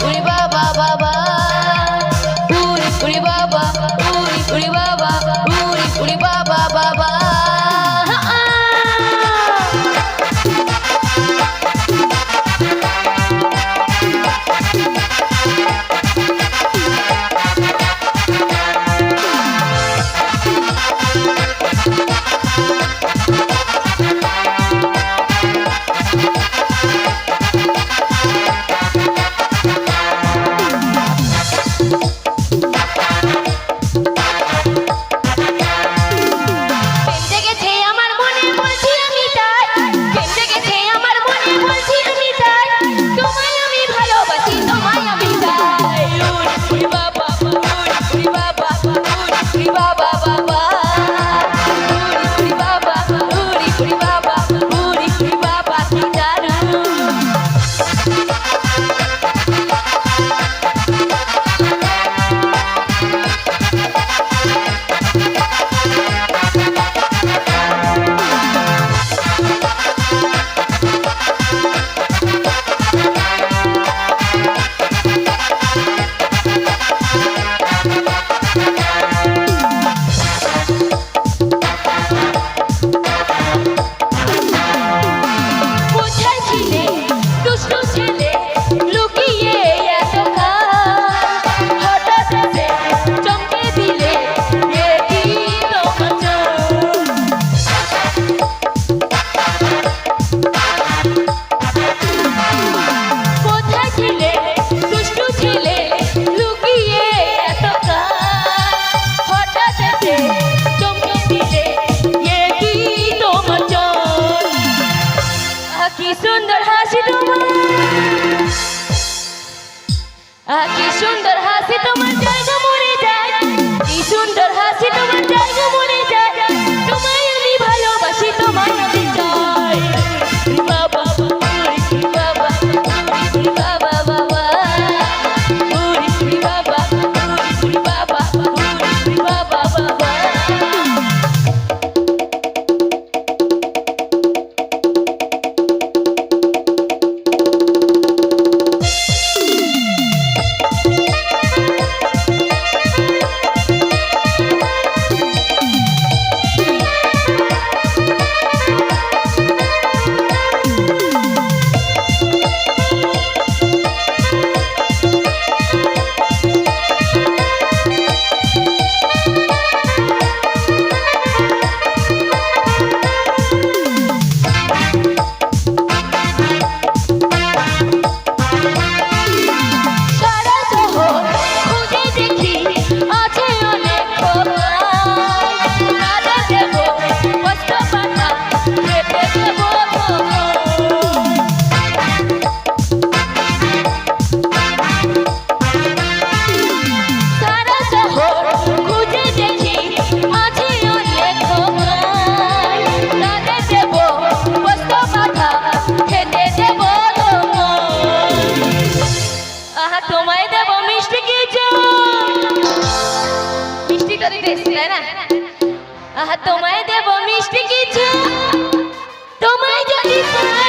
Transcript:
বাবা বাবা কি সুন্দর সবই বেশি তাই না আহা তোমায় দেব মিষ্টি কিছু তোমায় যদি পাই